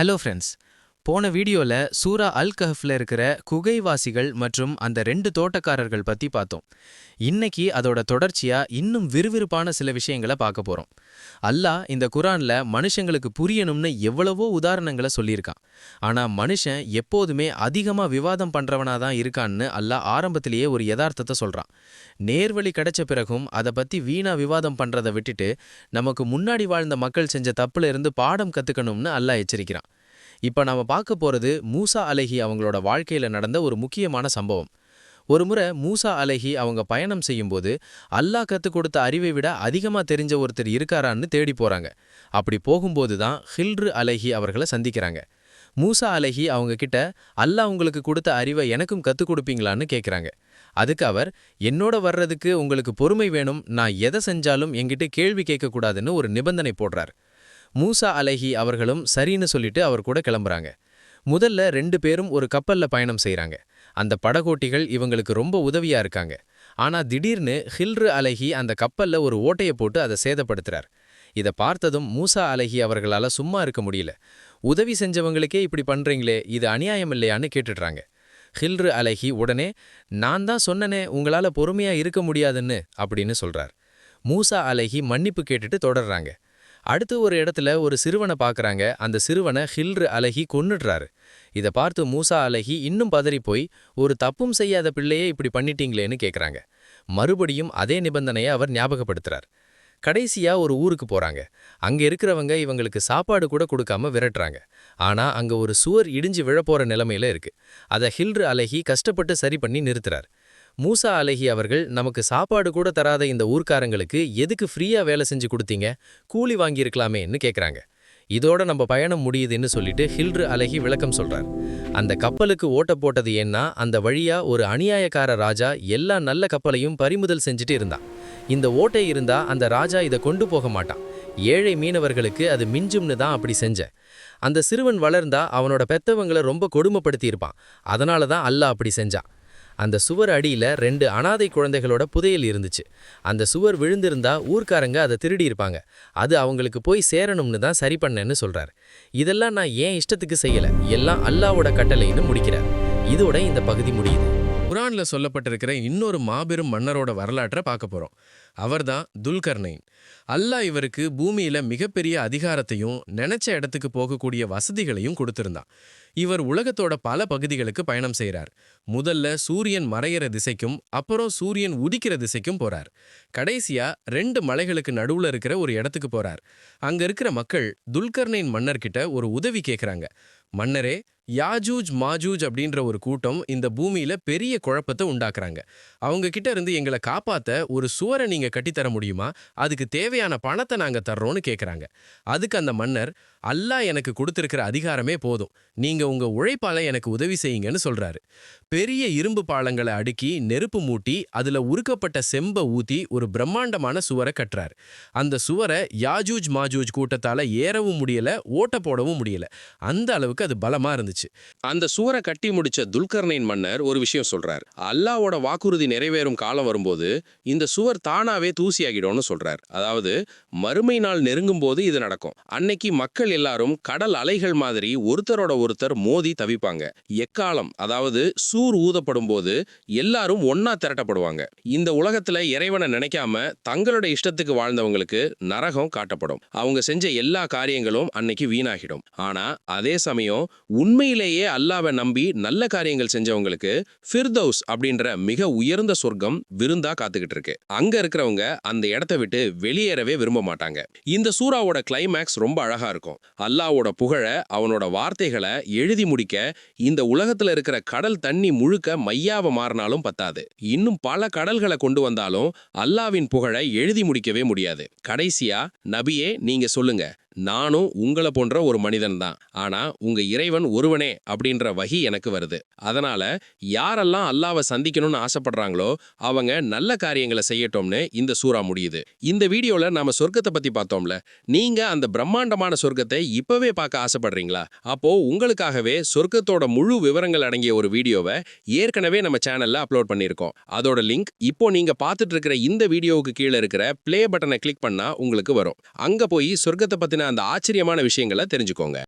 Hello friends, போன வீடியோல சூரா அல் கஹஃப்ல இருக்கிற குகைவாசிகள் மற்றும் அந்த ரெண்டு தோட்டக்காரர்கள் பத்தி பார்த்தோம். இன்னைக்கு அதோட தொடர்ச்சியா இன்னும் விறுவிறுப்பான சில விஷயங்களை பார்க்க போறோம். அல்லாஹ் இந்த குரான்ல மனுஷங்களுக்கு புரியணும்னு எவ்வளவோ உதாரணங்களை சொல்லியிருக்கான். ஆனா மனுஷன் எப்போதுமே அதிகமா விவாதம் பண்றவனா தான் இருக்கான்னு அல்லாஹ் ஆரம்பத்திலேயே ஒரு யதார்த்தத்தை சொல்றான். நேர்வழி கிடைச்ச பிறகும் அதை பத்தி வீணா விவாதம் பண்றதை விட்டுட்டு நமக்கு முன்னாடி வாழ்ந்த மக்கள் செஞ்ச தப்புல இருந்து பாடம் கத்துக்கணும்னு அல்லாஹ் எச்சரிக்கிறான். இப்போ நாம பார்க்க போறது மூசா அலஹி அவங்களோட வாழ்க்கையில நடந்த ஒரு முக்கியமான சம்பவம். ஒரு முறை மூசா அலஹி அவங்க பயணம் செய்யும்போது அல்லாஹ் கற்றுக் கொடுத்த அறிவை விட அதிகமாக தெரிஞ்ச ஒருத்தர் இருக்காரான்னு தேடி போறாங்க. அப்படி போகும்போது தான் ஹில்ரு அலஹி அவர்களை சந்திக்கிறாங்க. மூசா அலஹி அவங்க கிட்ட அல்லாஹ் உங்களுக்கு கொடுத்த அறிவை எனக்கும் கற்றுக் கொடுப்பீங்களான்னு கேட்குறாங்க அதுக்கு அவர் என்னோட வர்றதுக்கு உங்களுக்கு பொறுமை வேணும். நான் எதை செஞ்சாலும் என்கிட்ட கேள்வி கேட்கக்கூடாதுன்னு ஒரு நிபந்தனை போடுறார். மூசா அலஹி அவர்களும் சரின்னு சொல்லிட்டு அவர் கூட கிளம்புறாங்க. முதல்ல ரெண்டு பேரும் ஒரு கப்பல்ல பயணம் செய்கிறாங்க அந்த படகோட்டிகள் இவங்களுக்கு ரொம்ப உதவியா இருக்காங்க. ஆனா திடீர்னு ஹில்ரு அலஹி அந்த கப்பல்ல ஒரு ஓட்டைய போட்டு அதை சேதப்படுத்துறார். இதை பார்த்ததும் மூசா அலஹி அவர்களால சும்மா இருக்க முடியல. உதவி செஞ்சவங்களுக்கே இப்படி பண்றீங்களே இது அநியாயம் இல்லையான்னு கேட்டுடுறாங்க. ஹில்ரு அலஹி உடனே நான் தான் சொன்னனே உங்களால பொறுமையா இருக்க முடியாதுன்னு அப்படின்னு சொல்றார். மூசா அலஹி மன்னிப்பு கேட்டுட்டு தொடர்றாங்க. அடுத்து ஒரு இடத்துல ஒரு சிறுவனை பார்க்குறாங்க. அந்த சிறுவனை ஹில்ரு அலகி கொன்னுடுறாரு. இதை பார்த்து மூசா அலகி இன்னும் பதறிப்போய் ஒரு தப்பும் செய்யாத பிள்ளையே இப்படி பண்ணிட்டீங்களேன்னு கேட்குறாங்க மறுபடியும் அதே நிபந்தனையை அவர் ஞாபகப்படுத்துறார். கடைசியா ஒரு ஊருக்கு போறாங்க. அங்க இருக்கிறவங்க இவங்களுக்கு சாப்பாடு கூட கொடுக்காம விரட்டுறாங்க. ஆனா அங்க ஒரு சுவர் இடிஞ்சு விழப்போற நிலைமையில இருக்கு. அதை ஹில்ரு அலகி கஷ்டப்பட்டு சரி பண்ணி நிறுத்துறாரு. மூசா அலஹி அவர்கள் நமக்கு சாப்பாடு கூட தராத இந்த ஊர்க்காரங்களுக்கு எதுக்கு ஃப்ரீயா வேலை செஞ்சு கொடுத்தீங்க? கூலி வாங்கியிருக்கலாமேன்னு கேட்குறாங்க இதோட நம்ம பயணம் முடியுதுன்னு சொல்லிட்டு ஹில்ரு அழகி விளக்கம் சொல்றார். அந்த கப்பலுக்கு ஓட்ட போட்டது ஏன்னா அந்த வழியா ஒரு அநியாயக்கார ராஜா எல்லா நல்ல கப்பலையும் பறிமுதல் செஞ்சுட்டு இருந்தான். இந்த ஓட்டை இருந்தா அந்த ராஜா இதை கொண்டு போக மாட்டான். ஏழை மீனவர்களுக்கு அது மிஞ்சும்னு தான் அப்படி செஞ்ச. அந்த சிறுவன் வளர்ந்தா அவனோட பெத்தவங்களை ரொம்ப கொடுமைப்படுத்தியிருப்பான். அதனால தான் அல்லாஹ் அப்படி செஞ்சான் அந்த சுவர் அடியில் ரெண்டு அனாதை குழந்தைகளோட புதையல் இருந்துச்சு. அந்த சுவர் விழுந்திருந்தா ஊர்க்காரங்க அதை திருடியிருப்பாங்க. அது அவங்களுக்கு போய் சேரணும்னு தான் சரி பண்ணேன்னு சொல்கிறார் இதெல்லாம் நான் ஏன் இஷ்டத்துக்கு செய்யலை? எல்லாம் அல்லாவோட கட்டளைன்னு முடிக்கிறார். இதோட இந்த பகுதி முடியுது. குரான்ல சொல்லப்பட்டிருக்கிற இன்னொரு மாபெரும் மன்னரோட வரலாற்றை பார்க்க போறோம். அவர்தான் துல்கர்னைன் அல்லாஹ் இவருக்கு பூமியில மிகப்பெரிய அதிகாரத்தையும் நினைச்ச இடத்துக்கு போகக்கூடிய வசதிகளையும் கொடுத்திருந்தான். இவர் உலகத்தோட பல பகுதிகளுக்கு பயணம் செய்கிறார் முதல்ல சூரியன் மறையிற திசைக்கும் அப்புறம் சூரியன் உதிக்கிற திசைக்கும் போறார். கடைசியா ரெண்டு மலைகளுக்கு நடுவுல இருக்கிற ஒரு இடத்துக்கு போறார். அங்க இருக்கிற மக்கள் துல்கர்னைன் மன்னர்கிட்ட ஒரு உதவி கேட்கறாங்க மன்னரே யாஜூஜ் மாஜூஜ் அப்படின்ற ஒரு கூட்டம் இந்த பூமியில பெரிய குழப்பத்தை உண்டாக்குறாங்க. அவங்க கிட்ட இருந்து எங்களை காப்பாத்த ஒரு சுவரை நீங்க கட்டித்தர முடியுமா? அதுக்கு தேவையான பணத்தை நாங்க தர்றோம்னு கேக்குறாங்க. அதுக்கு அந்த மன்னர் அல்லாஹ் எனக்கு கொடுத்திருக்கிற அதிகாரமே போதும். நீங்க உங்க உழைப்பால எனக்கு உதவி செய்யுங்கன்னு சொல்றாரு. பெரிய இரும்பு பாலங்களை அடுக்கி நெருப்பு மூட்டி அதுல உருக்கப்பட்ட செம்ப ஊத்தி ஒரு பிரம்மாண்டமான சுவரை கட்டுறாரு. அந்த சுவரை யாஜூஜ் மாஜூஜ் கூட்டத்தால ஏறவும் முடியல ஓட்ட போடவும் முடியல. அந்த அளவுக்கு அது பலமா இருந்துச்சு. அந்த சுவரை கட்டி முடிச்ச துல்கர்னைன் மன்னர் ஒரு விஷயம் சொல்றார். அல்லாவோட வாக்குறுதி நிறைவேறும் காலம் வரும்போது இந்த சுவர் தானாவே தூசியாகிடும்னு சொல்றார். அதாவது மறுமை நாள் நெருங்கும் போது இது நடக்கும். அன்னைக்கு மக்கள் மக்கள் எல்லாரும் கடல் அலைகள் மாதிரி ஒருத்தரோட ஒருத்தர் மோதி தவிப்பாங்க. எக்காலம் அதாவது சூர் ஊதப்படும் போது எல்லாரும் ஒன்னா திரட்டப்படுவாங்க. இந்த உலகத்துல இறைவனை நினைக்காம தங்களோட இஷ்டத்துக்கு வாழ்ந்தவங்களுக்கு நரகம் காட்டப்படும். அவங்க செஞ்ச எல்லா காரியங்களும் அன்னைக்கு வீணாகிடும். ஆனா அதே சமயம் உண்மையிலேயே அல்லாவை நம்பி நல்ல காரியங்கள் செஞ்சவங்களுக்கு ஃபிர்தௌஸ் அப்படின்ற மிக உயர்ந்த சொர்க்கம் விருந்தா காத்துக்கிட்டு இருக்கு. அங்க இருக்கிறவங்க அந்த இடத்த விட்டு வெளியேறவே விரும்ப மாட்டாங்க. இந்த சூறாவோட கிளைமேக்ஸ் ரொம்ப அழகா இருக்கும். அல்லாவோட புகழ அவனோட வார்த்தைகளை எழுதி முடிக்க இந்த உலகத்துல இருக்கிற கடல் தண்ணி முழுக்க மையாவ மாறினாலும் பத்தாது. இன்னும் பல கடல்களை கொண்டு வந்தாலும் அல்லாவின் புகழை எழுதி முடிக்கவே முடியாது. கடைசியா நபியே நீங்க சொல்லுங்க. நானும் உங்களை போன்ற ஒரு மனிதன் தான். ஆனா உங்க இறைவன் ஒருவனே அப்படின்ற வகி எனக்கு வருது. அதனால யாரெல்லாம் அல்லாவை சந்திக்கணும்னு ஆசைப்படுறாங்களோ அவங்க நல்ல காரியங்களை செய்யட்டோம்னு இந்த சூறா முடியுது. இந்த வீடியோல நாம சொர்க்கத்தை பத்தி பார்த்தோம்ல. நீங்க அந்த பிரம்மாண்டமான சொர்க்கத்தை இப்பவே பார்க்க ஆசைப்படுறீங்களா? அப்போ உங்களுக்காகவே சொர்க்கத்தோட முழு விவரங்கள் அடங்கிய ஒரு வீடியோவை ஏற்கனவே நம்ம சேனல்ல அப்லோட் பண்ணியிருக்கோம். அதோட லிங்க் இப்போ நீங்க பார்த்துட்டு இருக்கிற இந்த வீடியோவுக்கு கீழே இருக்கிற ப்ளே பட்டனை கிளிக் பண்ணா உங்களுக்கு வரும். அங்க போய் சொர்க்கத்தை பத்தின அந்த ஆச்சரியமான விஷயங்களை தெரிஞ்சுக்கோங்க.